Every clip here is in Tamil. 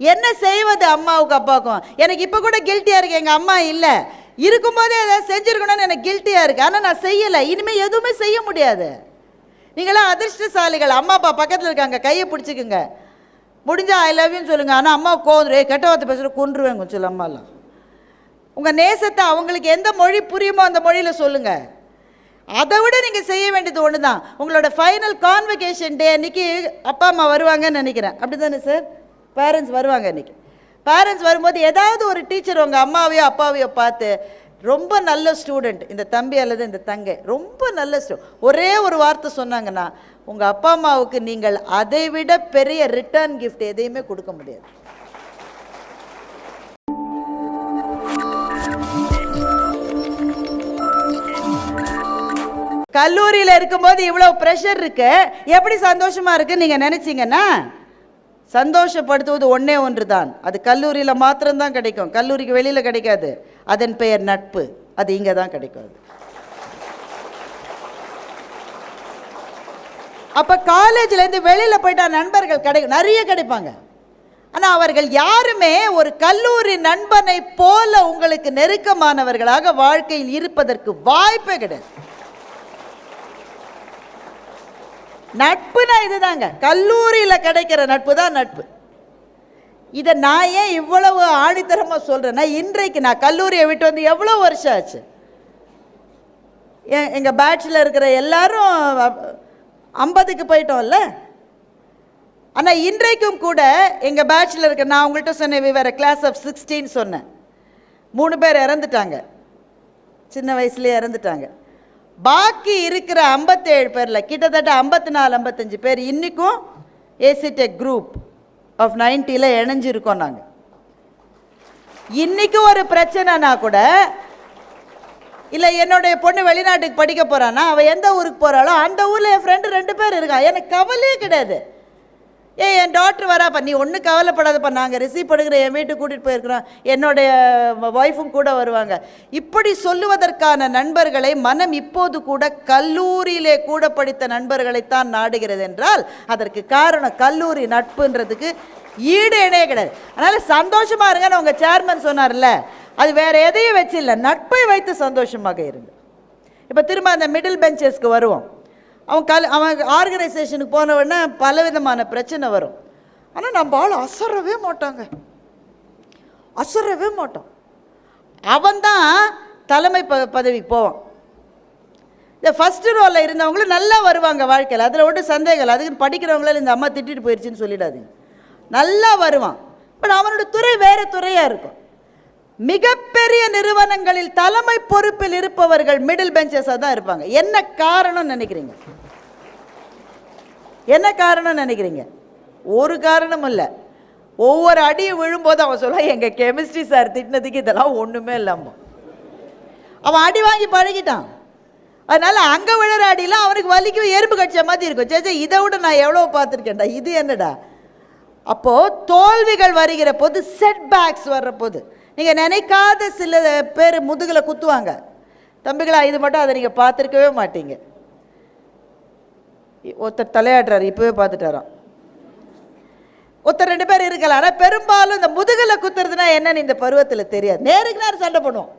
என்ன செய்வது அம்மாவுக்கு அப்பாவுக்கும்? எனக்கு இப்போ கூட கில்ட்டியாக இருக்கு எங்கள் அம்மா இல்லை. இருக்கும்போதே ஏதாவது செஞ்சுருக்கணும்னு எனக்கு கில்ட்டியாக இருக்குது ஆனால் நான் செய்யலை. இனிமேல் எதுவுமே செய்ய முடியாது. நீங்களாம் அதிர்ஷ்டசாலிகள். அம்மா அப்பா பக்கத்தில் இருக்காங்க. கையை பிடிச்சிக்குங்க. முடிஞ்சால் ஐ லவ்யூன்னு சொல்லுங்கள் ஆனால் அம்மா கோந்துரு கெட்ட வார்த்தை பேசுகிற கொன்றுவேங்க சொல்லு அம்மாலாம். உங்கள் நேசத்தை அவங்களுக்கு எந்த மொழி புரியுமோ அந்த மொழியில் சொல்லுங்கள் அதை விட நீங்கள் செய்ய வேண்டியது ஒன்று தான் உங்களோட ஃபைனல் கான்வெகேஷன் டே அன்னைக்கு அப்பா அம்மா வருவாங்கன்னு நினைக்கிறேன். அப்படி தானே சார் பேரண்ட்ஸ் வருவாங்க இன்றைக்கி பேரண்ட்ஸ் வரும்போது ஏதாவது ஒரு டீச்சர் உங்கள் அம்மாவையோ அப்பாவையோ பார்த்து ரொம்ப நல்ல ஸ்டூடெண்ட் இந்த தம்பி அல்லது இந்த தங்கை. ரொம்ப நல்ல ஸ்டூடெண்ட் ஒரே ஒரு வார்த்தை சொன்னாங்கன்னா உங்கள் அப்பா அம்மாவுக்கு நீங்கள் அதை விட பெரிய ரிட்டர்ன் கிஃப்ட் எதையுமே கொடுக்க முடியாது. கல்லூரியில் இருக்கும்போது இவ்வளோ ப்ரெஷர் இருக்கு. எப்படி சந்தோஷமா இருக்கு நீங்க நினைச்சீங்கன்னா சந்தோஷப்படுத்துவது ஒன்றே ஒன்று தான் அது கல்லூரியில் மாத்திரம்தான் கிடைக்கும். கல்லூரிக்கு வெளியில் கிடைக்காது. அதன் பெயர் நட்பு. அது இங்கே தான் கிடைக்கும் அது. அப்போ காலேஜ்லேருந்து வெளியில் போயிட்டா நண்பர்கள் கிடைக்கும் நிறைய கிடைப்பாங்க. ஆனால் அவர்கள் யாருமே ஒரு கல்லூரி நண்பனை போல உங்களுக்கு நெருக்கமானவர்களாக வாழ்க்கையில் இருப்பதற்கு வாய்ப்பே கிடையாது. நட்புனா இதுதாங்க. கல்லூரியில் கிடைக்கிற நட்பு தான் நட்பு. இதை நான் ஏன் இவ்வளவு ஆணித்தரமாக சொல்கிறேன்னா இன்றைக்கு நான் கல்லூரியை விட்டு வந்து எவ்வளோ வருஷம் ஆச்சு? எ- பேட்சில் இருக்கிற எல்லாரும் ஐம்பதுக்கு போயிட்டோம்ல? ஆனால் இன்றைக்கும் கூட எங்கள் பேட்சில் இருக்க நான் உங்கள்கிட்ட சொன்னேன் வேறு கிளாஸ் ஆஃப் சிக்ஸ்டீன் சொன்னேன். மூணு பேர் இறந்துட்டாங்க. சின்ன வயசுலேயே இறந்துட்டாங்க. பாக்கி இருக்கிற ஐம்பத்தேழு பேரில் கிட்டத்தட்ட ஐம்பத்தி நாலு ஐம்பத்தஞ்சு பேர் இன்றைக்கும் ஏசிடெக் குரூப் ஆஃப் நைன்ட்டியில் இணைஞ்சிருக்கோம் நாங்கள் இன்றைக்கும் ஒரு பிரச்சனைனா கூட இல்லை என்னுடைய பொண்ணு வெளிநாட்டுக்கு படிக்க போகிறான்னா அவள் எந்த ஊருக்கு போகிறாளோ அந்த ஊரில் என் ஃப்ரெண்டு ரெண்டு பேர் இருக்கான் எனக்கு கவலையே கிடையாது. ஏ என் டாக்டர் வராப்பா. நீ ஒன்றும் கவலைப்படாதப்பா. நாங்கள் ரிசீவ் பண்ணுகிற என் வீட்டுக்கு கூட்டிகிட்டு போயிருக்கிறோம். என்னுடைய ஒய்ஃபும் கூட வருவாங்க. இப்படி சொல்லுவதற்கான நண்பர்களை மனம் இப்போது கூட கல்லூரியிலே கூட படித்த நண்பர்களைத்தான் நாடுகிறது என்றால் அதற்கு காரணம் கல்லூரி நட்புன்றதுக்கு ஈடு இணையே கிடையாது. அதனால் சந்தோஷமாக இருங்கன்னு உங்கள் சேர்மன் சொன்னார்ல. அது வேறு எதையும் வச்சு இல்லை நட்பை வைத்து சந்தோஷமாக இருங்க இப்போ திரும்ப அந்த மிடில் பெஞ்சஸ்க்கு வருவோம். அவன் கல் அவன் ஆர்கனைசேஷனுக்கு போனவுடனே பலவிதமான பிரச்சனை வரும். ஆனால் நம்ம ஆள் அசரவே மாட்டாங்க. அசரவே மாட்டோம் அவன் தான் தலைமை ப பதவிக்கு போவான். இந்த ஃபஸ்ட்டு ரோலில் இருந்தவங்களும் நல்லா வருவாங்க வாழ்க்கையில். அதில் ஒன்றும் சந்தேகம் இல்லை. அதுக்கு படிக்கிறவங்களால இந்த அம்மா திட்டிட்டு போயிடுச்சுன்னு சொல்லிடாதீங்க. நல்லா வருவான். பட் அவனோட துறை வேறு துறையாக இருக்கும். மிகப்பெரிய நிறுவனங்களில் தலைமை பொறுப்பில் இருப்பவர்கள் மிடில் பெஞ்சஸாக தான் இருப்பாங்க. என்ன காரணம் நினைக்கிறீங்க? என்ன காரணம் நினைக்கிறீங்க? ஒரு காரணம் இல்லை. ஒவ்வொரு அடியும் விழும்போது அவன் சொல்ல எங்கள் கெமிஸ்ட்ரி சார் திட்டினதுக்கு இதெல்லாம் ஒன்றுமே இல்லாமல் அவன் அடி வாங்கி பழகிட்டான். அதனால் அங்கே விழுற அடியெலாம் அவனுக்கு வலிக்கும் எறும்பு கடிச்ச மாதிரி இருக்கும். சேச்சே இதை விட நான் எவ்வளோ பார்த்துருக்கேன்டா? இது என்னடா? அப்போது தோல்விகள் வருகிற போது செட்பேக்ஸ் வர்ற போது நீங்கள் நினைக்காத சில பேர் முதுகில் குத்துவாங்க. தம்பிகளா இது மட்டும் அதை நீங்கள் பார்த்துருக்கவே மாட்டீங்க. ஒருத்தர் தலையாடுறாரு இப்போவே பார்த்துட்டாராம். ஒருத்தர் ரெண்டு பேர் இருக்கலாம் ஆனால் பெரும்பாலும் இந்த முதுகில் குத்துறதுனா என்னன்னு இந்த பருவத்தில் தெரியாது. நேருக்கு நேரம் சண்டை பண்ணுவோம்.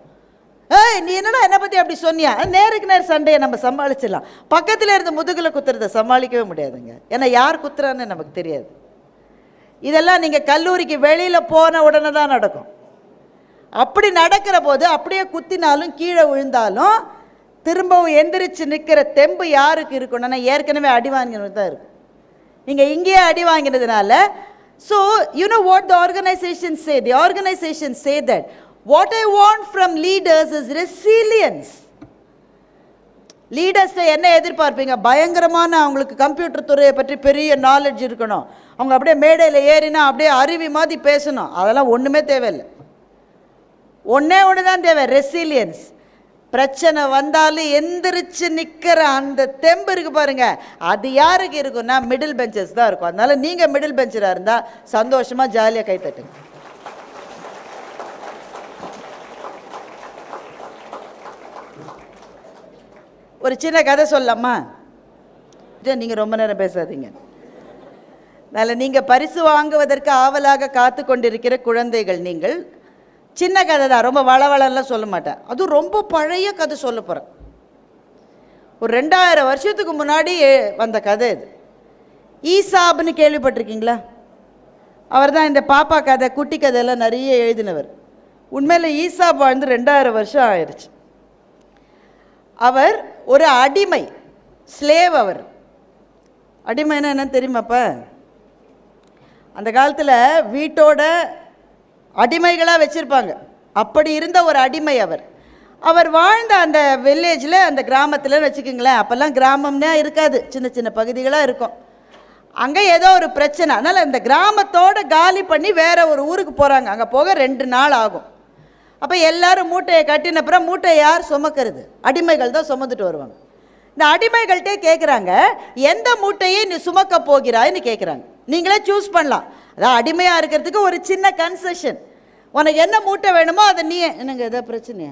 ஏய் நீ என்னடா என்னை பற்றி அப்படி சொன்னியா? நேருக்கு நேர் சண்டையை நம்ம சமாளிச்சிடலாம். பக்கத்தில் இருந்து முதுகில் குத்துறதை சமாளிக்கவே முடியாதுங்க. ஏன்னா யார் குத்துறான்னு நமக்கு தெரியாது. இதெல்லாம் நீங்கள் கல்லூரிக்கு வெளியில் போன உடனே தான் நடக்கும். அப்படி நடக்கிற போது அப்படியே குத்தினாலும் கீழே விழுந்தாலும் திரும்பவும் எந்திரிச்சு நிற்கிற தெம்பு யாருக்கு இருக்கணும்னா ஏற்கனவே அடி வாங்கினது தான் இருக்கும் நீங்கள் இங்கேயே அடி வாங்கினதுனால so you know what the organisation say the organisation say that what I want from leaders is resilience லீடர்ஸை என்ன எதிர்பார்ப்பீங்க? பயங்கரமான அவங்களுக்கு கம்ப்யூட்டர் துறையை பற்றி பெரிய நாலேஜ் இருக்கணும். அவங்க அப்படியே மேடையில் ஏறினா அப்படியே அருவி மாதிரி பேசணும். அதெல்லாம் ஒன்றுமே தேவையில்லை. ஒன்றே ஒன்று தான் தேவை ரெசிலியன்ஸ் பிரச்சனை வந்தாலும் எந்திரிச்சு நிற்கிற அந்த தெம்பு இருக்கு பாருங்க. அது யாருக்கு இருக்கும்னா மிடில் பெஞ்சஸ் தான் இருக்கும். அதனால நீங்கள் மிடில் பெஞ்சராக இருந்தால் சந்தோஷமாக ஜாலியாக கைத்தட்டுங்க ஒரு சின்ன கதை சொல்லலாமா? நீங்கள் ரொம்ப நேரம் பேசாதீங்க. அதனால் நீங்கள் பரிசு வாங்குவதற்கு ஆவலாக காத்து கொண்டிருக்கிற குழந்தைகள் நீங்கள் சின்ன கதை தான் ரொம்ப வளவளம்லாம் சொல்ல மாட்டேன். அதுவும் ரொம்ப பழைய கதை சொல்ல போகிறேன் ஒரு ரெண்டாயிரம் வருஷத்துக்கு முன்னாடி வந்த கதை இது. ஈசாப்னு கேள்விப்பட்டிருக்கீங்களா? அவர் தான் இந்த பாப்பா கதை குட்டி கதையெல்லாம் நிறைய எழுதினவர். உண்மையில் ஈசாப் வாழ்ந்து ரெண்டாயிரம் வருஷம் ஆயிடுச்சு அவர் ஒரு அடிமை ஸ்லேவ் அவர். அடிமைன்னா என்னன்னு தெரியுமாப்பா? அந்த காலத்தில் வீட்டோட அடிமைகளாக வச்சுருப்பாங்க. அப்படி இருந்த ஒரு அடிமை அவர். அவர் வாழ்ந்த அந்த வில்லேஜில் அந்த கிராமத்தில் வச்சுக்கோங்களேன் அப்போல்லாம் கிராமம்னா இருக்காது. சின்ன சின்ன பகுதிகளாக இருக்கும். அங்கே ஏதோ ஒரு பிரச்சனை. அதனால் இந்த கிராமத்தோட காலி பண்ணி வேற ஒரு ஊருக்கு போகிறாங்க அங்கே போக ரெண்டு நாள் ஆகும். அப்போ எல்லாரும் மூட்டையை கட்டின அப்புறம் மூட்டையை யார் சுமக்கிறது? அடிமைகள் தான் சுமந்துட்டு வருவாங்க. இந்த அடிமைகள்கிட்டே கேட்குறாங்க எந்த மூட்டையை நீ சுமக்க போகிறாய்ன்னு கேட்குறாங்க நீங்களே சூஸ் பண்ணலாம். அதான் அடிமையாக இருக்கிறதுக்கு ஒரு சின்ன கன்செஷன் உனக்கு என்ன மூட்டை வேணுமோ அதை நீ என்னங்க எதோ பிரச்சனையா?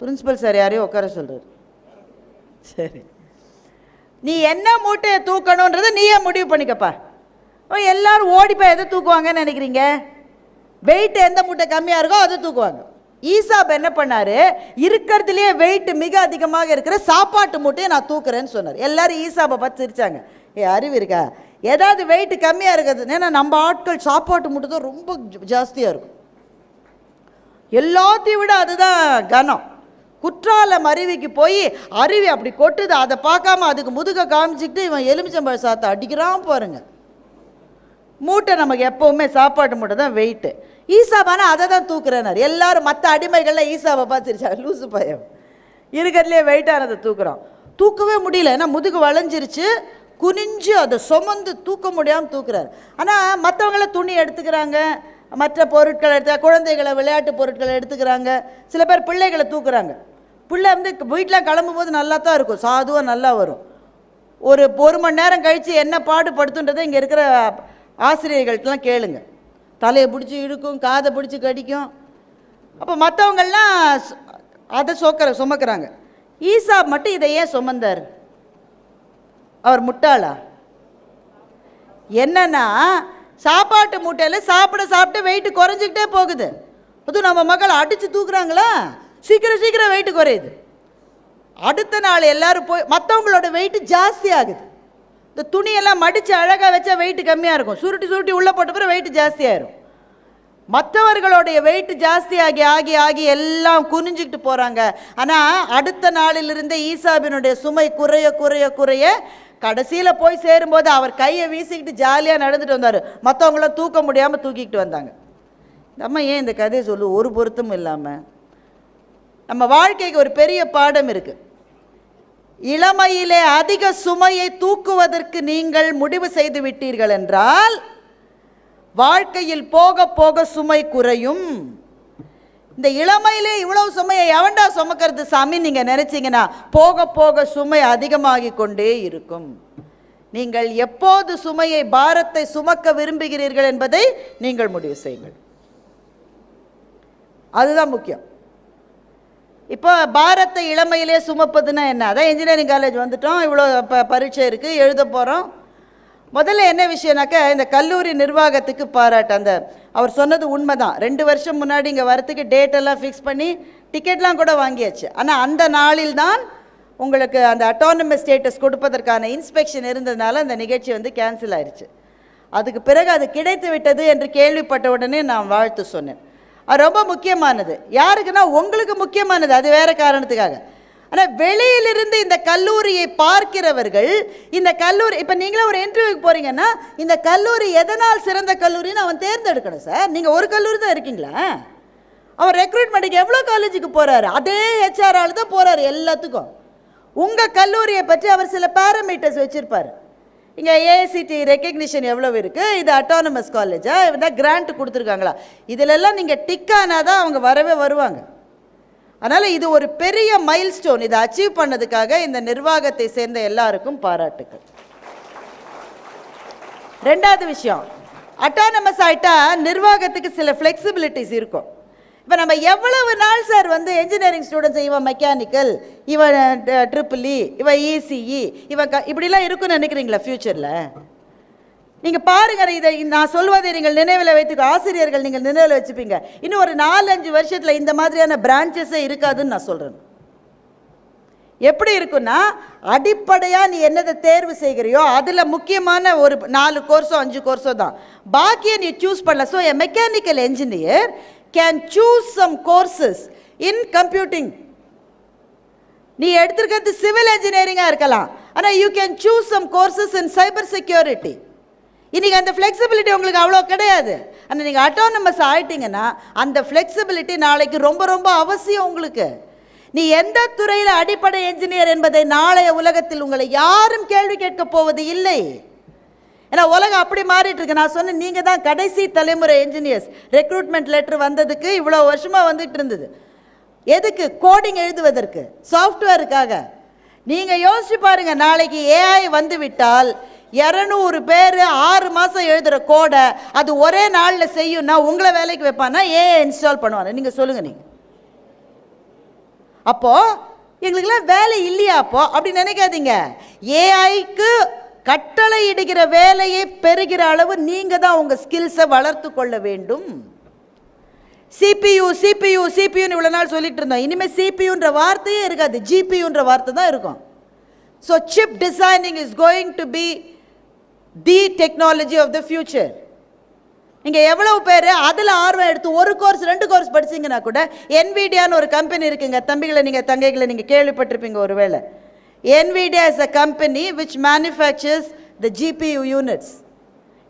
பிரின்சிபல் சார் யாரையும் உட்கார சொல்கிறார் சரி. நீ என்ன மூட்டையை தூக்கணுன்றதை நீயே முடிவு பண்ணிக்கப்பா. எல்லாரும் ஓடிப்பா எதை தூக்குவாங்கன்னு நினைக்கிறீங்க? வெயிட் எந்த மூட்டை கம்மியாக இருக்கோ அதை தூக்குவாங்க. ஈசாப் என்ன பண்ணார்? இருக்கிறதுலேயே வெயிட் மிக அதிகமாக இருக்கிற சாப்பாட்டு மூட்டையை நான் தூக்குறேன்னு சொன்னார். எல்லாரும் ஈசாப்பை பார்த்து சிரிச்சாங்க. ஏ அறிவு இருக்கா? ஏதாவது வெயிட் கம்மியாக இருக்கிறது. ஏன்னா நம்ம ஆட்கள் சாப்பாட்டு மூட்டை தான் ரொம்ப ஜாஸ்தியாக இருக்கும். எல்லாத்தையும் விட அதுதான் கனம். குற்றாலம் அருவிக்கு போய் அருவி அப்படி கொட்டுது. அதை பார்க்காம அதுக்கு முதுக காமிச்சிக்கிட்டு இவன் எலுமிச்சம்பழ சாத்தை அடிக்கிறான் பாருங்க. மூட்டை நமக்கு எப்பவுமே சாப்பாட்டு மூட்டை தான் வெயிட்டு ஈசாபானா அதை தான் தூக்குறேனார். எல்லாரும் மற்ற அடிமைகள்லாம் ஈசாவை பார்த்துருச்சா லூசு பயம் இருக்கிறதுலே வெயிட்டானதை தூக்குறோம் தூக்கவே முடியல. ஏன்னா முதுகு வளைஞ்சிருச்சு. குனிஞ்சு அதை சுமந்து தூக்க முடியாமல் தூக்குறாரு. ஆனால் மற்றவங்கள துணி எடுத்துக்கிறாங்க. மற்ற பொருட்களை எடுத்து குழந்தைகளை விளையாட்டு பொருட்களை எடுத்துக்கிறாங்க. சில பேர் பிள்ளைகளை தூக்குறாங்க. பிள்ளை வந்து வீட்டில் கிளம்பும் போது நல்லா தான் இருக்கும். சாதுவாக நல்லா வரும். ஒரு ஒரு மணி நேரம் கழித்து என்ன பாடுபடுத்துன்றதை இங்கே இருக்கிற ஆசிரியர்கள்ட்டெலாம் கேளுங்க. தலையை பிடிச்சி இழுக்கும் காதை பிடிச்சி கடிக்கும். அப்போ மற்றவங்கள்லாம் அதை சோக்கிற சுமக்கிறாங்க. ஈசா மட்டும் இதை ஏன் சுமந்தார்? அவர் முட்டாளா? என்னன்னா சாப்பாட்டு மூட்டையில் சாப்பிட சாப்பிட்டு வெயிட்டு குறைஞ்சிக்கிட்டே போகுது. அதுவும் நம்ம மக்கள் அடித்து தூக்குறாங்களா? சீக்கிரம் சீக்கிரம் வெயிட்டு குறையுது. அடுத்த நாள் எல்லாரும் போய் மற்றவங்களோட வெயிட்டு ஜாஸ்தி ஆகுது. இந்த துணியெல்லாம் மடித்து அழகாக வச்சா வெயிட்டு கம்மியாக இருக்கும். சுருட்டி சுருட்டி உள்ளே போட்ட பிறகு வெயிட்டு ஜாஸ்தியாயிரும் மற்றவர்களுடைய வெயிட் ஜாஸ்தி ஆகி ஆகி ஆகி எல்லாம் குனிஞ்சுக்கிட்டு போகிறாங்க ஆனால் அடுத்த நாளிலிருந்தே ஈசாபினுடைய சுமை குறைய குறைய குறைய கடைசியில் போய் சேரும்போது அவர் கையை வீசிக்கிட்டு ஜாலியாக நடந்துட்டு வந்தார். மற்றவங்களாம் தூக்க முடியாமல் தூக்கிக்கிட்டு வந்தாங்க. நம்ம ஏன் இந்த கதையை சொல்லு? ஒரு பொருத்தமும் இல்லாமல் நம்ம வாழ்க்கைக்கு ஒரு பெரிய பாடம் இருக்குது இளமையிலே அதிக சுமையை தூக்குவதற்கு நீங்கள் முடிவு செய்து விட்டீர்கள் என்றால் வாழ்க்கையில் போக போக சுமை குறையும். இந்த இளமையிலே இவ்வளவு சுமையை எவன்டா சுமக்கிறது சாமி? நீங்கள் நினச்சிங்கன்னா போக போக சுமை அதிகமாகி கொண்டே இருக்கும். நீங்கள் எப்போது சுமையை பாரத்தை சுமக்க விரும்புகிறீர்கள் என்பதை நீங்கள் முடிவு செய்யுங்கள். அதுதான் முக்கியம். இப்போ பாரத்தை இளமையிலே சுமப்பதுன்னா என்ன? அதான் இன்ஜினியரிங் காலேஜ் வந்துட்டோம். இவ்வளோ ப பரீட்சை இருக்குது எழுத போகிறோம் முதல்ல என்ன விஷயம்னாக்க இந்த கல்லூரி நிர்வாகத்துக்கு பாராட்டு. அந்த அவர் சொன்னது உண்மை தான் ரெண்டு வருஷம் முன்னாடி இங்கே வரத்துக்கு டேட்டெல்லாம் ஃபிக்ஸ் பண்ணி டிக்கெட்லாம் கூட வாங்கியாச்சு. ஆனால் அந்த நாளில் தான் உங்களுக்கு அந்த அட்டானமஸ் ஸ்டேட்டஸ் கொடுப்பதற்கான இன்ஸ்பெக்ஷன் இருந்ததுனால அந்த நிகழ்ச்சி வந்து கேன்சல் ஆயிடுச்சு அதுக்கு பிறகு அது கிடைத்து விட்டது என்று கேள்விப்பட்ட உடனே நான் வாழ்த்து சொன்னேன். அது ரொம்ப முக்கியமானது. யாருக்குன்னா உங்களுக்கு முக்கியமானது. அது வேறு காரணத்துக்காக. ஆனால் வெளியிலிருந்து இந்த கல்லூரியை பார்க்கிறவர்கள் இந்த கல்லூரி இப்போ நீங்களே ஒரு இன்டர்வியூக்கு போகிறீங்கன்னா இந்த கல்லூரி எதனால் சிறந்த கல்லூரின்னு அவன் தேர்ந்தெடுக்கணும் சார். நீங்கள் ஒரு கல்லூரி தான் இருக்கீங்களா? அவர் ரெக்ரூட்மெண்ட்டுக்கு எவ்வளோ காலேஜுக்கு போகிறாரு அதே ஹெச்ஆர் ஆள் தான் போகிறாரு எல்லாத்துக்கும். உங்கள் கல்லூரியை பற்றி அவர் சில பேராமீட்டர்ஸ் வச்சுருப்பார். இங்கே ஏஐசிடி ரெக்கக்னிஷன் எவ்வளோ இருக்குது இது அட்டானமஸ் காலேஜா இதான் கிராண்ட் கொடுத்துருக்காங்களா? இதிலெல்லாம் நீங்கள் டிக்கானால் தான் அவங்க வரவே வருவாங்க. அதனால் இது ஒரு பெரிய மைல்ஸ்டோன் இதை அச்சீவ் பண்ணதுக்காக இந்த நிர்வாகத்தை சேர்ந்த எல்லாருக்கும் பாராட்டுக்கள். ரெண்டாவது விஷயம் அட்டானமஸ் ஆகிட்டா நிர்வாகத்துக்கு சில ஃப்ளெக்சிபிலிட்டிஸ் இருக்கும். இப்போ நம்ம எவ்வளவு நாள் சார் வந்து என்ஜினியரிங் ஸ்டூடெண்ட்ஸ் இவன் மெக்கானிக்கல் இவன் ட்ரிபிள் இ e, இவன் இசிஇ இவன் க இப்படிலாம் இருக்குன்னு நினைக்கிறீங்களா ஃப்யூச்சரில் நீங்கள் பாருங்க இதை நான் சொல்வதை நீங்கள் நினைவில் வைத்துக்க ஆசிரியர்கள் நீங்கள் நினைவில் வச்சுப்பீங்க. இன்னும் ஒரு நாலஞ்சு வருஷத்தில் இந்த மாதிரியான பிரான்ச்சஸே இருக்காதுன்னு நான் சொல்கிறேன் எப்படி இருக்குன்னா அடிப்படையாக நீ என்னதை தேர்வு செய்கிறியோ அதில் முக்கியமான ஒரு நாலு கோர்ஸோ அஞ்சு கோர்ஸோ தான். பாக்கியை நீ சூஸ் பண்ணல. So a mechanical engineer can choose some courses in computing நீ எடுத்திருக்கிறது சிவில் இன்ஜினியரிங்காக இருக்கலாம். ஆனால் you can choose some courses in cyber security இன்றைக்கி அந்த ஃப்ளெக்சிபிலிட்டி உங்களுக்கு அவ்வளோ கிடையாது. ஆனால் நீங்கள் அட்டோனமஸ் ஆகிட்டிங்கன்னா அந்த ஃப்ளெக்சிபிலிட்டி நாளைக்கு ரொம்ப ரொம்ப அவசியம் உங்களுக்கு. நீ எந்த துறையில் அடிப்படை என்ஜினியர் என்பதை நாளைய உலகத்தில் உங்களை யாரும் கேள்வி கேட்க போவது இல்லை. ஏன்னா உலகம் அப்படி மாறிட்டு இருக்கு நான் சொன்னேன் நீங்கள் தான் கடைசி தலைமுறை என்ஜினியர்ஸ் ரெக்ரூட்மெண்ட் லெட்டர் வந்ததுக்கு இவ்வளோ வருஷமாக வந்துட்டு இருந்தது. எதுக்கு? கோடிங் எழுதுவதற்கு சாஃப்ட்வேருக்காக நீங்கள் யோசிச்சு பாருங்க நாளைக்கு ஏஐ வந்து விட்டால் இரநூறு பேர் ஆறு மாதம் எழுதுகிற கோடை அது ஒரே நாளில் செய்யும்னா உங்களை வேலைக்கு வைப்பானா? ஏஐ இன்ஸ்டால் பண்ணுவாங்க நீங்கள் சொல்லுங்கள் நீங்கள் அப்போது எங்களுக்கெல்லாம் வேலை இல்லையா அப்போ? அப்படி நினைக்காதீங்க. ஏஐக்கு கட்டளை இடுகிற வேலையை பெறுகிற அளவு நீங்கள் தான் உங்கள் ஸ்கில்ஸை வளர்த்து கொள்ள வேண்டும். சிபியு சிபியு சிபியுன்னு இவ்வளோ நாள் சொல்லிட்டு இருந்தோம். இனிமேல் சிபியுன்ற வார்த்தையே இருக்காது. ஜிபியுன்ற வார்த்தை தான் இருக்கும். So chip designing is going to be the technology of the future இங்கே எவ்வளவு பேர் அதில் ஆர்வம் எடுத்து ஒரு கோர்ஸ் ரெண்டு கோர்ஸ் படிச்சீங்கன்னா கூட என்விடியான்னு ஒரு கம்பெனி இருக்குங்க. தம்பிகளை நீங்கள் தங்கைகளை நீங்கள் கேள்விப்பட்டிருப்பீங்க ஒருவேளை. Nvidia is a company which manufactures the GPU units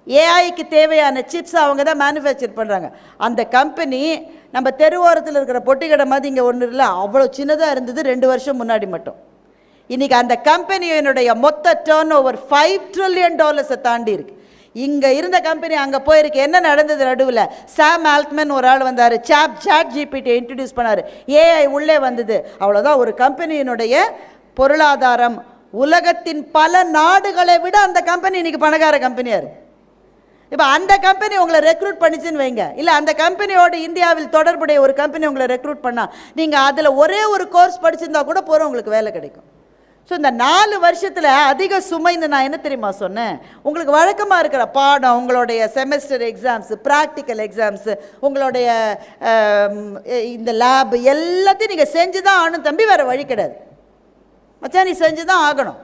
ஏஐக்கு தேவையான சிப்ஸ் அவங்க தான் மேனுஃபேக்சர் பண்ணுறாங்க அந்த கம்பெனி நம்ம தெருவோரத்தில் இருக்கிற பொட்டிக்கடை மாதிரி இங்கே ஒன்று இல்லை. அவ்வளோ சின்னதாக இருந்தது ரெண்டு வருஷம் முன்னாடி மட்டும். இன்னைக்கு அந்த கம்பெனியினுடைய மொத்த டேர்ன் ஓவர் ஃபைவ் ட்ரில்லியன் டாலர்ஸை தாண்டி இருக்கு. இங்கே இருந்த கம்பெனி அங்கே போயிருக்கு. என்ன நடந்தது நடுவில்? சாம் ஆல்ட்மேன் ஒரு ஆள் வந்தார். சாப் சாட் ஜிபிடி இன்ட்ரடியூஸ் பண்ணார் ஏஐ உள்ளே வந்தது. அவ்வளோதான் ஒரு கம்பெனியினுடைய பொருளாதாரம் உலகத்தின் பல நாடுகளை விட அந்த கம்பெனி இன்னைக்கு பணக்கார கம்பெனியாக இருக்கு இப்போ அந்த கம்பெனி உங்களை ரெக்ரூட் பண்ணிச்சுன்னு வைங்க. இல்லை அந்த கம்பெனியோட இந்தியாவில் தொடர்புடைய ஒரு கம்பெனி உங்களை ரெக்ரூட் பண்ணால் நீங்கள் அதில் ஒரே ஒரு கோர்ஸ் படிச்சிருந்தா கூட போகிற உங்களுக்கு வேலை கிடைக்கும். ஸோ இந்த நாலு வருஷத்தில் அதிக சுமைன்னு நான் என்ன தெரியுமா சொன்னேன்? உங்களுக்கு வழக்கமாக இருக்கிற பாடம் உங்களுடைய செமஸ்டர் எக்ஸாம்ஸு ப்ராக்டிக்கல் எக்ஸாம்ஸு உங்களுடைய இந்த லேப் எல்லாத்தையும் நீங்கள் செஞ்சு தான் ஆகணும். தம்பி வேறு வழி கிடையாது. மச்சா நீ செஞ்சு தான் ஆகணும்.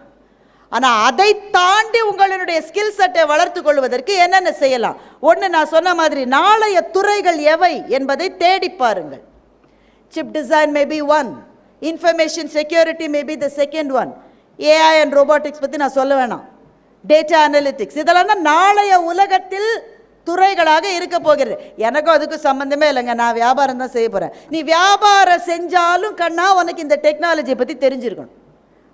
ஆனால் அதை தாண்டி உங்களுடைய ஸ்கில் செட்டை வளர்த்து கொள்வதற்கு என்னென்ன செய்யலாம்? ஒன்று நான் சொன்ன மாதிரி நாளைய துறைகள் எவை என்பதை தேடி பாருங்கள். Chip design may be one information security may be the second one AI and robotics பற்றி நான் சொல்ல வேணாம். டேட்டா அனலிட்டிக்ஸ் இதெல்லாம் தான் நாளைய உலகத்தில் துறைகளாக இருக்க போகிறது. எனக்கும் அதுக்கும் சம்மந்தமே இல்லைங்க. நான் வியாபாரம் தான் செய்ய போகிறேன் நீ வியாபாரம் செஞ்சாலும் கண்ணா உனக்கு இந்த டெக்னாலஜியை பற்றி தெரிஞ்சிருக்கணும்.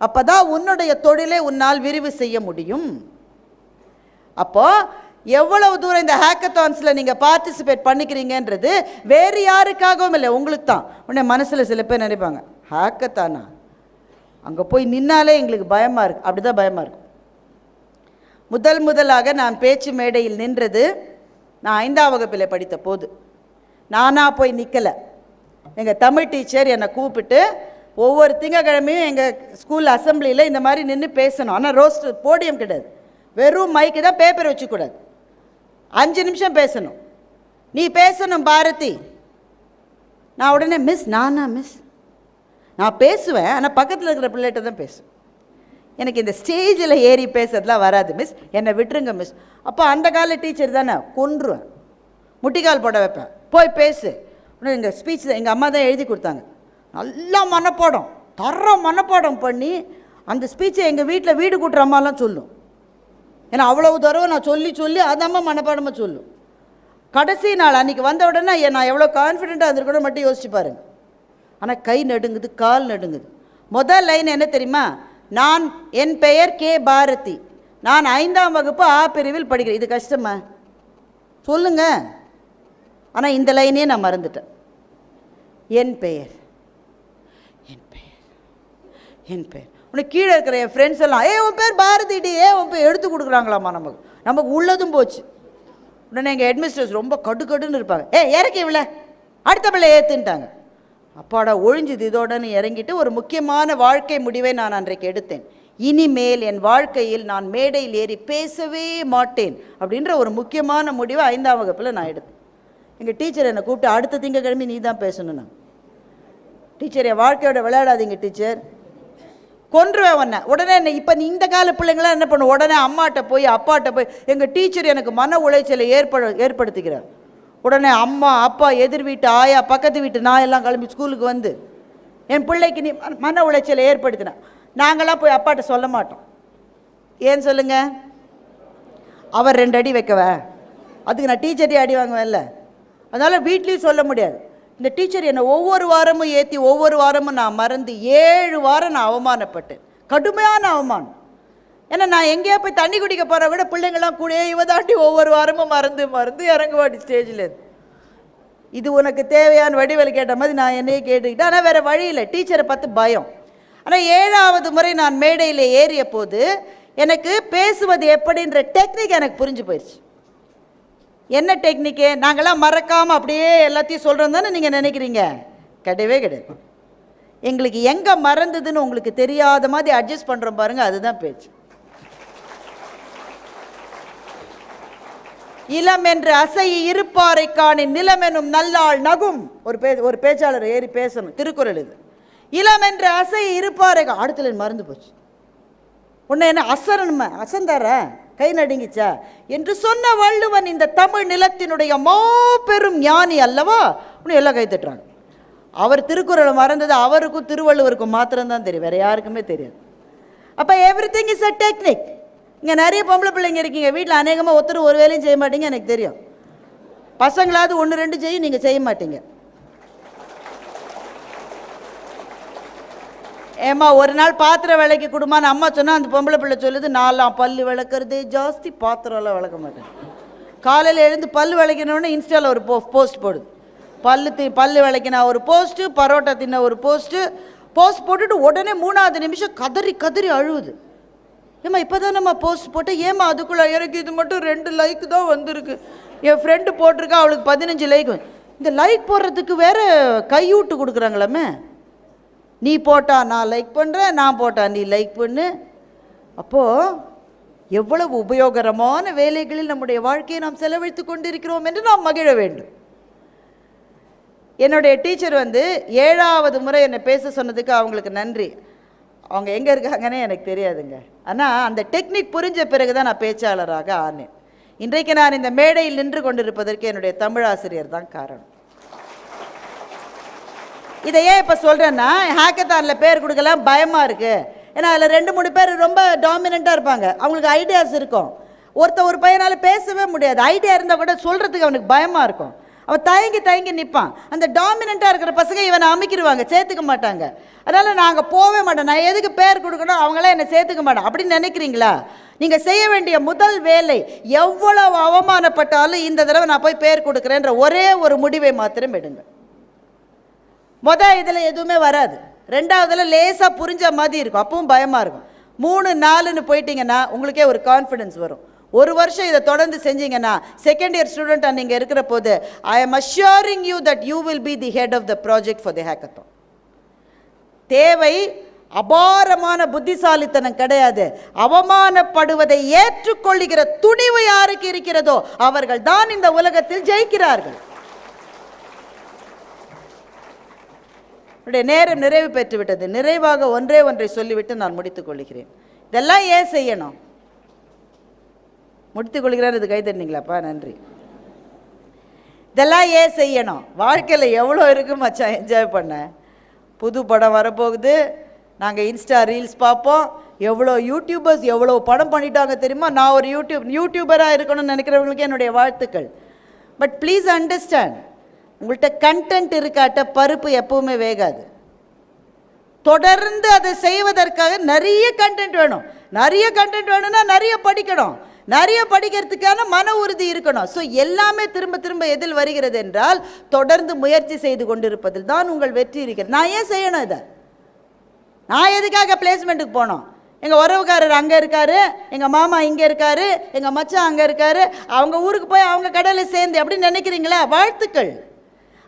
அப்போ தான் உன்னுடைய தொழிலை உன்னால் விரிவு செய்ய முடியும். அப்போ எவ்வளவு தூரம் இந்த ஹேக்கத்தான்ஸில் நீங்கள் பார்ட்டிசிபேட் பண்ணிக்கிறீங்கன்றது வேறு யாருக்காகவும் இல்லை. உங்களுக்கு தான். உடனே மனசில் சில பேர் நினைப்பாங்க. ஹேக்கத்தானா? அங்கே போய் நின்னாலே எங்களுக்கு பயமாக இருக்கு. அப்படி தான் பயமாக இருக்கும். முதல் முதலாக நான் பேச்சு மேடையில் நின்றது நான் ஐந்தாம் வகுப்பில் படித்த போது. நானாக போய் நிற்கலை எங்கள் தமிழ் டீச்சர் என்னை கூப்பிட்டு ஒவ்வொரு திங்கக்கிழமையும் எங்கள் ஸ்கூல் அசெம்பிளியில் இந்த மாதிரி நின்று பேசணும். ஆனால் ரோஸ்ட் போடியம் கிடையாது. வெறும் மைக்கு தான் பேப்பர் வச்சுக்கூடாது அஞ்சு நிமிஷம் பேசணும். நீ பேசணும் பாரதி. நான் உடனே மிஸ் நானா மிஸ் நான் பேசுவேன் ஆனால் பக்கத்தில் இருக்கிற பிள்ளைகிட்ட தான் பேசுவேன். எனக்கு இந்த ஸ்டேஜில் ஏறி பேசுறதுலாம் வராது மிஸ் என்னை விட்டுருங்க மிஸ் அப்போ அந்த கால டீச்சர் தானே கொன்றுவேன். முட்டிக்கால் போட வைப்பேன். போய் பேசு. இன்னும் எங்கள் ஸ்பீச் எங்கள் அம்மா தான் எழுதி கொடுத்தாங்க. நல்லா மனப்பாடம். தர மனப்பாடம் பண்ணி அந்த ஸ்பீச்சை எங்கள் வீட்டில் வீடு கூட்டுற அம்மாலாம் சொல்லும். ஏன்னா அவ்வளவு தடவை நான் சொல்லி சொல்லி அந்த அம்மா மனப்பாடமாக சொல்லும். கடைசி நாள் அன்றைக்கி வந்த உடனே நான் எவ்வளோ கான்ஃபிடென்ட்டாக இருந்திருக்கணும் மட்டும் யோசிச்சு பாருங்க. ஆனால் கை நடுங்குது கால் நடுங்குது. முதல் லைன் என்ன தெரியுமா? நான் என் பெயர் கே பாரதி. நான் ஐந்தாம் வகுப்பு ஆ பிரிவில் படிக்கிறேன். இது கஷ்டமா? சொல்லுங்க. ஆனால் இந்த லைனே நான் மறந்துட்டேன். என் பெயர். என் பெயர். என் பெயர். உனக்கு கீழே இருக்கிற என் ஃப்ரெண்ட்ஸ் எல்லாம் ஏ உன் பேர் பாரதிடி ஏ உன் பேர் எடுத்து கொடுக்குறாங்களாம்மா நமக்கு. நமக்கு உள்ளதும் போச்சு. உடனே எங்கள் ஹெட்மிஸ்டர்ஸ் ரொம்ப கடுக்கடுன்னு இருப்பாங்க. ஏ இறக்கி இவ்வளோ அடுத்த பிள்ளை ஏற்றுன்ட்டாங்க அப்பாடா ஒழிஞ்சுது இதோடன்னு இறங்கிட்டு ஒரு முக்கியமான வாழ்க்கை முடிவை நான் அன்றைக்கு எடுத்தேன். இனிமேல் என் வாழ்க்கையில் நான் மேடையில் ஏறி பேசவே மாட்டேன் அப்படின்ற ஒரு முக்கியமான முடிவை ஐந்தாம் வகுப்பில் நான் எடுத்தேன். எங்கள் டீச்சர் என்னை கூப்பிட்டு அடுத்த திங்கக்கிழமை நீ தான் பேசணும் டீச்சர் என் வாழ்க்கையோட விளையாடாதீங்க டீச்சர். கொன்றுவேன் உன்னை. உடனே என்ன இப்போ நீ இந்த கால பிள்ளைங்களாம் என்ன பண்ணும்? உடனே அம்மாட்ட போய் அப்பாட்ட போய் எங்கள் டீச்சர் எனக்கு மன உளைச்சலை ஏற்பட ஏற்படுத்திக்கிறார் உடனே அம்மா அப்பா எதிர் வீட்டு ஆயா பக்கத்து வீட்டு நான் எல்லாம் கிளம்பி ஸ்கூலுக்கு வந்து என் பிள்ளைக்கு நீ மன- உளைச்சலை ஏற்படுத்தின. நாங்களாம் போய் அப்பாட்ட சொல்ல மாட்டோம். ஏன் சொல்லுங்க? அவர் ரெண்டு அடி வைக்கவ? அதுக்கு நான் டீச்சரே அடி வாங்குவேன்ல. அதனால் வீட்லேயும் சொல்ல முடியாது. இந்த டீச்சர் என்னை ஒவ்வொரு வாரமும் ஏற்றி ஒவ்வொரு வாரமும் நான் மறந்து ஏழு வாரம் நான் அவமானப்பட்டேன். கடுமையான அவமானம். ஏன்னா நான் எங்கேயா போய் தண்ணி குடிக்க போகிற விட பிள்ளைங்களாம் கூட இவதாட்டி ஒவ்வொரு வாரமும் மறந்து மறந்து இறங்குவாடி ஸ்டேஜில் இது உனக்கு தேவையான வடிவல் கேட்ட மாதிரி நான் என்னையே கேட்டுக்கிட்டேன். ஆனால் வேறு வழி இல்லை. டீச்சரை பார்த்து பயம். ஆனால் ஏழாவது முறை நான் மேடையில் ஏறிய போது எனக்கு பேசுவது எப்படின்ற டெக்னிக் எனக்கு புரிஞ்சு போயிடுச்சு என்ன டெக்னிக்கு நாங்களாம் மறக்காமல் அப்படியே எல்லாத்தையும் சொல்கிறோம் தானே நீங்கள் நினைக்கிறீங்க? கிடையவே கிடையாது. எங்களுக்கு எங்கே மறந்ததுன்னு உங்களுக்கு தெரியாத மாதிரி அட்ஜஸ்ட் பண்ணுறோம் பாருங்கள் அதுதான் பேச்சு. இளம் என்று அசை இருப்பாரை காணி நிலம் எனும் நல்லாள் நகும். ஒரு பே ஒரு பேச்சாளர் ஏறி பேசணும். திருக்குறள் இது. இளம் என்று அசை இருப்பாரை கா- மறந்து போச்சு. உன்னை என்ன அசரணுமா? அசந்தார? கை நடுங்கிச்சா? என்று சொன்ன வள்ளுவன் இந்த தமிழ் நிலத்தினுடைய மாபெரும் ஞானி அல்லவா? உன்னை எல்லாம் கை தட்டுறாங்க. அவர் திருக்குறளை மறந்தது அவருக்கும் திருவள்ளுவருக்கும் மாத்திரம்தான் தெரியும். வேற யாருக்குமே தெரியாது. அப்போ everything is a technique இங்கே நிறைய பொம்பளை பிள்ளைங்க இருக்கீங்க. வீட்டில் அநேகமாக ஒருத்தர் ஒரு வேலையும் செய்ய மாட்டீங்க எனக்கு தெரியும். பசங்களாவது ஒன்று ரெண்டு செய்யும் நீங்கள் செய்ய மாட்டீங்க. ஏம்மா ஒரு நாள் பாத்திரம் விளக்கி கொடுமான்னு அம்மா சொன்னால் அந்த பொம்பளை பிள்ளை சொல்லுது நாலாம் பல் விளக்குறதே ஜாஸ்தி பாத்திரம்லாம் விளக்க மாட்டேன். காலையில் எழுந்து பல் விளக்கினோடனே இன்ஸ்டாவில் ஒரு போ போஸ்ட் போடுது. பல்லு தி பல் விளக்கினா ஒரு போஸ்ட்டு பரோட்டா தின்ன ஒரு போஸ்ட்டு போஸ்ட் போட்டுட்டு உடனே மூணாவது நிமிஷம் கதறி கதறி அழுவுது. ஏம்மா இப்போ தான் நம்ம போஸ்ட் போட்டு ஏம்மா அதுக்குள்ளே எனக்கு இது மட்டும் ரெண்டு லைக் தான் வந்திருக்கு. என் ஃப்ரெண்டு போட்டிருக்கா அவளுக்கு பதினஞ்சு லைக் இந்த லைக் போடுறதுக்கு வேற கையூட்டு கொடுக்குறாங்களாமே? நீ போட்டா நான் லைக் பண்ணுறேன் நான் போட்டா நீ லைக் பண்ணு. அப்போது எவ்வளவு உபயோகரமான வேலைகளில் நம்முடைய வாழ்க்கையை நாம் செலவழித்து கொண்டிருக்கிறோம் என்று நாம் மகிழ வேண்டும். என்னுடைய டீச்சர் வந்து ஏழாவது முறை என்னை பேச சொன்னதுக்கு அவங்களுக்கு நன்றி. அவங்க எங்கே இருக்காங்கன்னே எனக்கு தெரியாதுங்க. ஆனால் அந்த டெக்னிக் புரிஞ்ச பிறகு தான் நான் பேச்சாளராக ஆனேன். இன்றைக்கு நான் இந்த மேடையில் நின்று கொண்டிருப்பதற்கு என்னுடைய தமிழ் ஆசிரியர் தான் காரணம். இதை ஏன் இப்போ சொல்கிறேன்னா ஹேக்கத்தானில் பேர் கொடுக்கலாம் பயமாக இருக்குது ஏன்னா அதில் ரெண்டு மூணு பேர் ரொம்ப டாமினண்ட்டாக இருப்பாங்க. அவங்களுக்கு ஐடியாஸ் இருக்கும். ஒருத்த ஒரு பையனால் பேசவே முடியாது. ஐடியா இருந்தால் கூட சொல்கிறதுக்கு அவனுக்கு பயமாக இருக்கும். அவன் தயங்கி தயங்கி நிற்பான் அந்த டாமினண்ட்டாக இருக்கிற பசங்க இவனை அமைக்கிடுவாங்க சேர்த்துக்க மாட்டாங்க. அதனால் நாங்கள் போகவே மாட்டோம் நான் எதுக்கு பேர் கொடுக்கணும்? அவங்களாம் என்னை சேர்த்துக்க மாட்டோம் அப்படின்னு நினைக்கிறீங்களா? நீங்கள் செய்ய வேண்டிய முதல் வேலை எவ்வளவு அவமானப்பட்டாலும் இந்த தடவை நான் போய் பேர் கொடுக்குறேன்ற ஒரே ஒரு முடிவை மாத்திரம் எடுங்க. மொதல் இதில் எதுவுமே வராது. ரெண்டாவதில் லேசாக புரிஞ்ச மாதிரி இருக்கும். அப்பவும் பயமாக இருக்கும். மூணு நாலுன்னு போயிட்டீங்கன்னா உங்களுக்கே ஒரு கான்ஃபிடென்ஸ் வரும். ஒரு வருஷம் இதை தொடர்ந்து செஞ்சீங்கன்னா செகண்ட் இயர் ஸ்டூடெண்ட்டாக நீங்கள் இருக்கிற போது I am assuring you that you will be the head of the project for the hackathon தேவை அபாரமான புத்திசாலித்தனம் கிடையாது. அவமானப்படுவதை ஏற்றுக்கொள்ளுகிற துணிவு யாருக்கு இருக்கிறதோ அவர்கள் தான் இந்த உலகத்தில் ஜெயிக்கிறார்கள். என்னுடைய நேரம் நிறைவு பெற்றுவிட்டது. நிறைவாக ஒன்றே ஒன்றை சொல்லிவிட்டு நான் முடித்துக் கொள்கிறேன். இதெல்லாம் ஏன் செய்யணும்? முடித்துக் கொள்கிறார் இது கைதட்டினீங்களாப்பா நன்றி. இதெல்லாம் ஏன் செய்யணும்? வாழ்க்கையில் எவ்வளோ இருக்கு மச்சான்? என்ஜாய் பண்ண. புது படம் வரப்போகுது. நாங்கள் இன்ஸ்டா ரீல்ஸ் பார்ப்போம். எவ்வளோ யூடியூபர்ஸ் எவ்வளோ படம் பண்ணிட்டாங்க தெரியுமா? நான் ஒரு யூடியூப் யூடியூபராக இருக்கணும்னு நினைக்கிறவங்களுக்கு என்னுடைய வாழ்த்துக்கள். பட் ப்ளீஸ் அண்டர்ஸ்டாண்ட் உங்கள்கிட்ட கண்டென்ட் இருக்காட்ட பருப்பு எப்பவுமே வேகாது. தொடர்ந்து அதை செய்வதற்காக நிறைய கண்டென்ட் வேணும். நிறைய கண்டென்ட் வேணும்னா நிறைய படிக்கணும். நிறைய படிக்கிறதுக்கான மன உறுதி இருக்கணும். ஸோ எல்லாமே திரும்ப திரும்ப எதில் வருகிறது என்றால் தொடர்ந்து முயற்சி செய்து கொண்டிருப்பதில் தான் உங்கள் வெற்றி இருக்கிறது. நான் ஏன் செய்யணும் இதை? நான் எதுக்காக பிளேஸ்மெண்ட்டுக்கு போனோம்? எங்கள் உறவுக்காரர் அங்கே இருக்காரு எங்கள் மாமா இங்கே இருக்காரு எங்கள் மச்சான் அங்கே இருக்காரு அவங்க ஊருக்கு போய் அவங்க கடையில் சேர்ந்து அப்படின்னு நினைக்கிறீங்களா? வாழ்த்துக்கள்.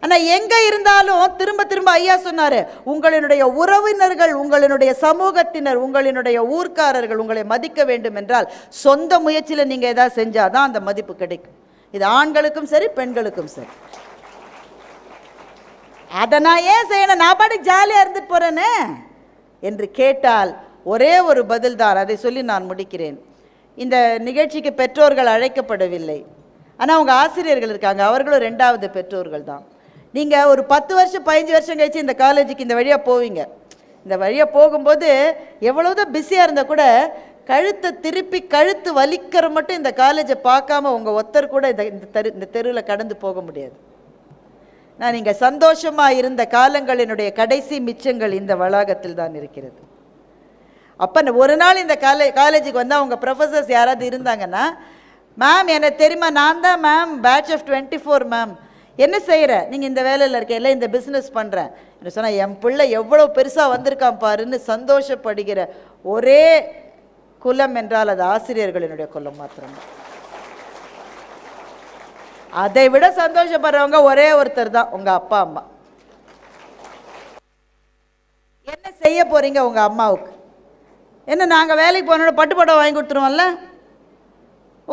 ஆனால் எங்கே இருந்தாலும் திரும்ப திரும்ப ஐயா சொன்னார் உங்களினுடைய உறவினர்கள் உங்களினுடைய சமூகத்தினர் உங்களினுடைய ஊர்க்காரர்கள் உங்களை மதிக்க வேண்டும் என்றால் சொந்த முயற்சியில் நீங்கள் எதாவது ஏதாவது செஞ்சாதான் அந்த மதிப்பு கிடைக்கும். இது ஆண்களுக்கும் சரி பெண்களுக்கும் சரி. அதை நான் ஏன் செய்யணும்? நான் பாட்டுக்கு ஜாலியாக இருந்துட்டு போகிறேனே என்று கேட்டால் ஒரே ஒரு பதில் தான் அதை சொல்லி நான் முடிக்கிறேன். இந்த நிகழ்ச்சிக்கு பெற்றோர்கள் அழைக்கப்படவில்லை. ஆனால் அவங்க ஆசிரியர்கள் இருக்காங்க அவர்களும் ரெண்டாவது பெற்றோர்கள் தான். நீங்கள் ஒரு பத்து வருஷம் பதினஞ்சு வருஷம் கழிச்சு இந்த காலேஜுக்கு இந்த வழியாக போவீங்க. இந்த வழியாக போகும்போது எவ்வளவுதான் பிஸியாக இருந்தால் கூட கழுத்தை திருப்பி கழுத்து வலிக்கிற மட்டும் இந்த காலேஜை பார்க்காம உங்கள் ஒத்தர் கூட இந்த இந்த தெரு இந்த தெருவில் கடந்து போக முடியாது. நான் நீங்கள் சந்தோஷமாக இருந்த காலங்களினுடைய கடைசி மிச்சங்கள் இந்த வளாகத்தில் தான் இருக்கிறது. அப்போ நான் ஒரு நாள் இந்த காலே காலேஜுக்கு வந்து அவங்க ப்ரொஃபஸர்ஸ் யாராவது இருந்தாங்கன்னா மேம் எனக்கு தெரியுமா? நான் தான் ma'am batch of twenty four ma'am என்ன செய்கிற நீங்கள் இந்த வேலையில் இருக்க இல்லை இந்த பிஸ்னஸ் பண்ணுறேன் என்ன சொன்னால் என் பிள்ளை எவ்வளோ பெருசாக வந்திருக்கான் பாருன்னு சந்தோஷப்படுகிற ஒரே குலம் என்றால் அது ஆசிரியர்களினுடைய குலம் மாத்திரம்தான். அதை விட சந்தோஷப்படுறவங்க ஒரே ஒருத்தர் தான் உங்கள் அப்பா அம்மா. என்ன செய்ய போகிறீங்க உங்கள் அம்மாவுக்கு? என்ன நாங்கள் வேலைக்கு போனோட பட்டுப்படம் வாங்கி கொடுத்துருவோம்ல?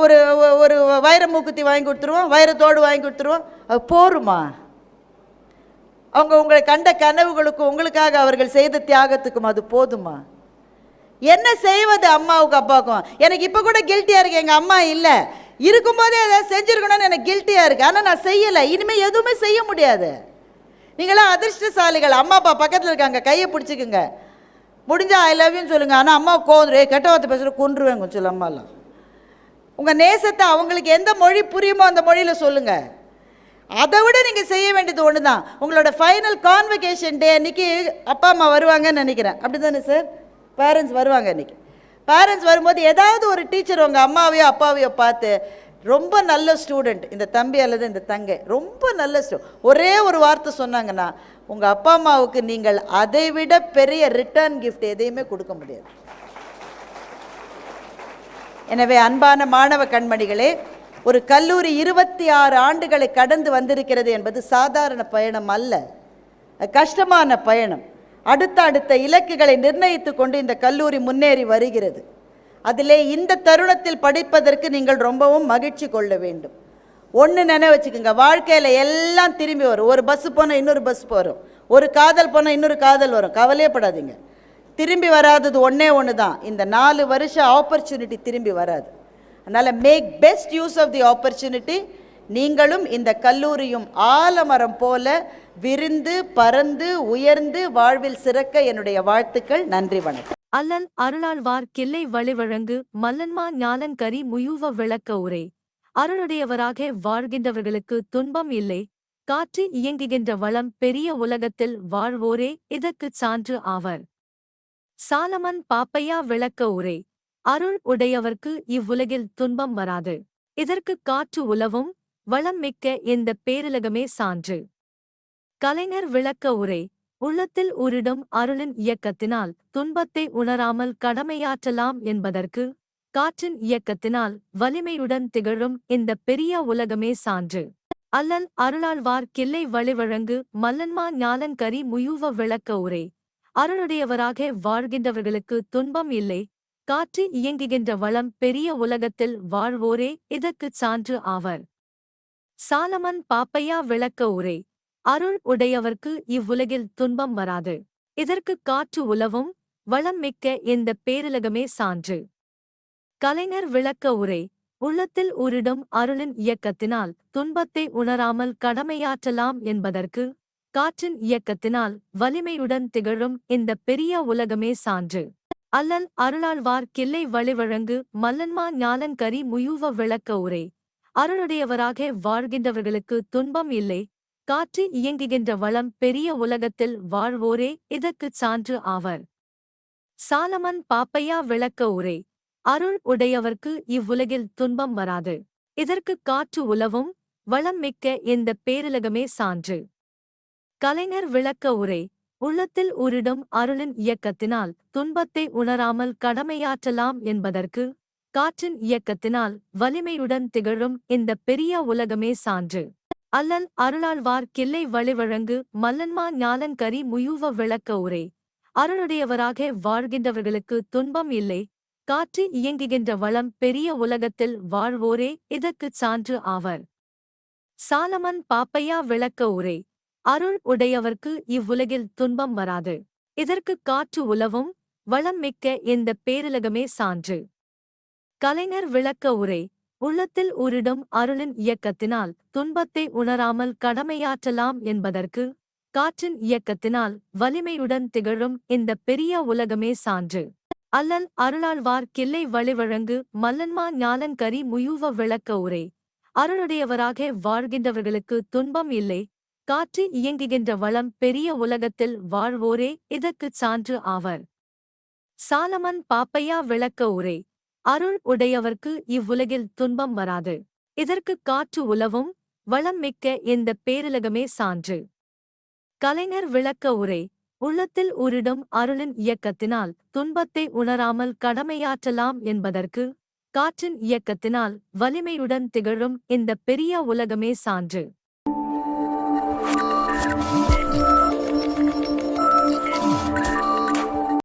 ஒரு ஒரு வைர மூக்குத்தி வாங்கி கொடுத்துருவோம் வைரத்தோடு வாங்கி கொடுத்துருவோம். அது போருமா? அவங்க உங்களை கண்ட கனவுகளுக்கும் உங்களுக்காக அவர்கள் செய்த தியாகத்துக்கும் அது போதுமா? என்ன செய்வது அம்மாவுக்கு அப்பாவுக்கும்? எனக்கு இப்போ கூட கில்ட்டியாக இருக்கு எங்கள் அம்மா இல்லை. இருக்கும்போதே ஏதாவது செஞ்சுருக்கணும்னு எனக்கு கில்ட்டியாக இருக்குது ஆனால் நான் செய்யலை. இனிமேல் எதுவுமே செய்ய முடியாது. நீங்களாம் அதிர்ஷ்டசாலிகள். அம்மா அப்பா பக்கத்தில் இருக்காங்க. கையை பிடிச்சிக்குங்க. முடிஞ்சால் ஐ லவ்யூன்னு சொல்லுங்கள் ஆனால் அம்மா கோந்துரு கெட்ட வார்த்தை பேசுகிற கொன்றுவேங்க சொல்ல அம்மாலாம். உங்கள் நேசத்தை அவங்களுக்கு எந்த மொழி புரியுமோ அந்த மொழியில் சொல்லுங்கள் அதை விட நீங்கள் செய்ய வேண்டியது ஒன்று தான் உங்களோட ஃபைனல் கான்வெகேஷன் டே அன்னைக்கு அப்பா அம்மா வருவாங்கன்னு நினைக்கிறேன். அப்படி தானே சார் பேரண்ட்ஸ் வருவாங்க அன்றைக்கி பேரண்ட்ஸ் வரும்போது ஏதாவது ஒரு டீச்சர் உங்கள் அம்மாவையோ அப்பாவையோ பார்த்து ரொம்ப நல்ல ஸ்டூடெண்ட் இந்த தம்பி அல்லது இந்த தங்கை. ரொம்ப நல்ல ஸ்டூ ஒரே ஒரு வார்த்தை சொன்னாங்கன்னா உங்கள் அப்பா அம்மாவுக்கு நீங்கள் அதை விட பெரிய ரிட்டர்ன் கிஃப்ட் எதையுமே கொடுக்க முடியாது. எனவே அன்பான மாணவ கண்மணிகளே ஒரு கல்லூரி இருபத்தி ஆறு ஆண்டுகளை கடந்து வந்திருக்கிறது என்பது சாதாரண பயணம் அல்ல. கஷ்டமான பயணம். அடுத்த அடுத்த இலக்குகளை நிர்ணயித்து கொண்டு இந்த கல்லூரி முன்னேறி வருகிறது. அதிலே இந்த தருணத்தில் படிப்பதற்கு நீங்கள் ரொம்பவும் மகிழ்ச்சி கொள்ள வேண்டும். ஒன்று நினைவு வச்சுக்கோங்க வாழ்க்கையில் எல்லாம் திரும்பி வரும். ஒரு பஸ் போனால் இன்னொரு பஸ் வரும் ஒரு காதல் போனால் இன்னொரு காதல் வரும். கவலையப்படாதீங்க திரும்பி வராதது ஒன்றே ஒன்று தான் இந்த நாலு வருஷ ஆப்பர்ச்சுனிட்டி திரும்பி வராது. அதனால் make best use of the opportunity நீங்களும் இந்த கல்லூரியும் ஆலமரம் போல விரிந்து பறந்து உயர்ந்து வாழ்வில் சிறக்க என்னுடைய வாழ்த்துக்கள். நன்றி வணக்கம். அல்லன் அருளாழ்வார் கிள்ளை வழிவழங்கு மல்லன்மா ஞானங்கரி முயுவ விளக்க உரை. அருளுடையவராக வாழ்கின்றவர்களுக்கு துன்பம் இல்லை. காற்று இயங்குகின்ற வளம் பெரிய உலகத்தில் வாழ்வோரே இதற்குச் சான்று ஆவர். சாலமன் பாப்பையா விளக்க உரை. அருள் உடையவர்க்கு இவ்வுலகில் துன்பம் வராது. இதற்கு காற்று உலவும் வளம் மிக்க இந்த பேரிலகமே சான்று. கலைஞர் விளக்க உரை. உள்ளத்தில் ஊரிடும் அருளின் இயக்கத்தினால் துன்பத்தை உணராமல் கடமையாற்றலாம் என்பதற்கு காற்றின் இயக்கத்தினால் வலிமையுடன் திகழும் இந்த பெரிய உலகமே சான்று. அல்லல் அருளாழ்வார் கிள்ளை வழிவழங்கு மல்லன்மா ஞாலங்கரி முயூவ விளக்க உரை. அருளுடையவராக வாழ்கின்றவர்களுக்கு துன்பம் இல்லை. காற்று இயங்குகின்ற வளம் பெரிய உலகத்தில் வாழ்வோரே இதற்குச் சான்று ஆவர். சாலமன் பாப்பையா விளக்க உரை. அருள் உடையவர்க்கு இவ்வுலகில் துன்பம் வராது. இதற்கு காற்று உலவும் வளம் மிக்க இந்த பேரிலகமே சான்று. கலைஞர் விளக்க உரை. உள்ளத்தில் ஊரிடும் அருளின் இயக்கத்தினால் துன்பத்தை உணராமல் கடமையாற்றலாம் என்பதற்கு காற்றின் இயக்கத்தினால் வலிமையுடன் திகழும் இந்த பெரிய உலகமே சான்று. அல்லல் அருளாழ்வார் கிள்ளை வழிவழங்கு மல்லன்மா ஞானங்கரி முயூவ விளக்க உரை. அருளுடையவராக வாழ்கின்றவர்களுக்கு துன்பம் இல்லை. காற்று இயங்குகின்ற வளம் பெரிய உலகத்தில் வாழ்வோரே இதற்குச் சான்று ஆவர். சாலமன் பாப்பையா விளக்க உரை. அருள் உடையவர்க்கு இவ்வுலகில் துன்பம் வராது. இதற்கு காற்று உலவும் வளம் மிக்க இந்த பேருலகமே சான்று. கலைஞர் விளக்க உரை. உள்ளத்தில் ஊரிடும் அருளின் இயக்கத்தினால் துன்பத்தை உணராமல் கடமையாற்றலாம் என்பதற்கு காற்றின் இயக்கத்தினால் வலிமையுடன் திகழும் இந்த பெரிய உலகமே சான்று. அல்லல் அருளாழ்வார் கிள்ளை வழிவழங்கு மல்லன்மா ஞாலங்கரி முயூவ விளக்க உரை. அருளுடையவராக வாழ்கின்றவர்களுக்கு துன்பம் இல்லை. காற்று இயங்குகின்ற வளம் பெரிய உலகத்தில் வாழ்வோரே இதற்குச் சான்று ஆவர். சாலமன் பாப்பையா விளக்க உரை. அருள் உடையவர்க்கு இவ்வுலகில் துன்பம் வராது. இதற்குக் காற்று உலவும் வளம் மிக்க இந்த பேரிலகமே சான்று. கலைஞர் விளக்க உரை உள்ளத்தில் ஊரிடும் அருளின் இயக்கத்தினால் துன்பத்தை உணராமல் கடமையாற்றலாம் என்பதற்கு காற்றின் இயக்கத்தினால் வலிமையுடன் திகழும் இந்த பெரிய உலகமே சான்று. அல்லல் அருளாழ்வார் கிள்ளை வழிவழங்கு மல்லன்மா ஞாலங்கரி முயூவ விளக்க உரை அருளுடையவராக வாழ்கின்றவர்களுக்கு துன்பம் இல்லை காற்று இயங்குகின்ற வளம் பெரிய உலகத்தில் வாழ்வோரே இதற்குச் சான்று ஆவர். சாலமன் பாப்பையா விளக்க உரை. அருள் உடையவர்க்கு இவ்வுலகில் துன்பம் வராது. இதற்குக் காற்று உலவும் வளம் மிக்க இந்த பேரிலகமே சான்று. கலைஞர் விளக்க உரை. உள்ளத்தில் ஊரிடும் அருளின் இயக்கத்தினால் துன்பத்தை உணராமல் கடமையாற்றலாம் என்பதற்கு காற்றின் இயக்கத்தினால் வலிமையுடன் திகழும் இந்த பெரிய உலகமே சான்று.